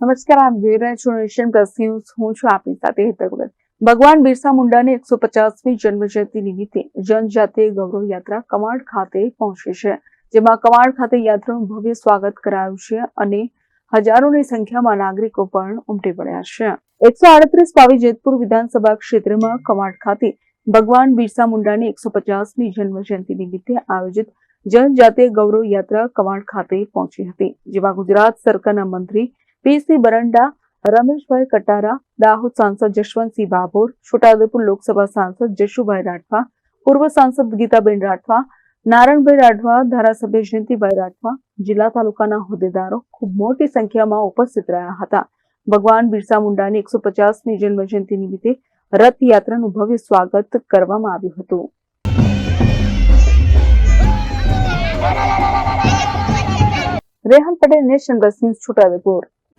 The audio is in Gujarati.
નમસ્કાર, આપ જોઈ રહ્યા છો નેશન પ્લસ ન્યૂઝ. હું છું આપની સાથે હેતર ભગવાન બિરસા મુંડાની એકસો પચાસમી જન્મજયંતિ નિમિત્તે જનજાતીય ગૌરવ યાત્રા કમાડ ખાતે પહોંચી છે, જેમાં કમાડ ખાતે યાત્રાનું ભવ્ય સ્વાગત કરાયું છે અને હજારોની સંખ્યામાં નાગરિકો પણ ઉમટી પડ્યા છે. એકસો આડત્રીસ પાવી જેતપુર વિધાનસભા ક્ષેત્રમાં કમાડ ખાતે ભગવાન બિરસા મુંડાની એકસો પચાસમી જન્મજયંતિ નિમિત્તે આયોજિત જનજાતીય ગૌરવ યાત્રા કમાડ ખાતે પહોંચી હતી, જેમાં ગુજરાત સરકારના મંત્રી પીસી બરંડા, રમેશભાઈ કટારા, દાહોદ સાંસદ જશવંતસિંહ ભાભોર છોટાઉદેપુર લોકસભા સાંસદ જશુભાઈ રાઠવા, પૂર્વ સાંસદ ગીતાબેન રાઠવા, નારણભાઈ રાઠવા, ધારાસભ્ય જયંતિભાઈ રાઠવા, જિલ્લા તાલુકાના હોદ્દેદારો ખૂબ મોટી સંખ્યામાં ઉપસ્થિત રહ્યા હતા. ભગવાન બિરસા મુંડાની એકસો પચાસમી જન્મજયંતિ નિમિત્તે રથયાત્રાનું ભવ્ય સ્વાગત કરવામાં આવ્યું હતું. રેહન પટેલ નેશનલ બસ ન્યૂઝ, છોટાઉદેપુર.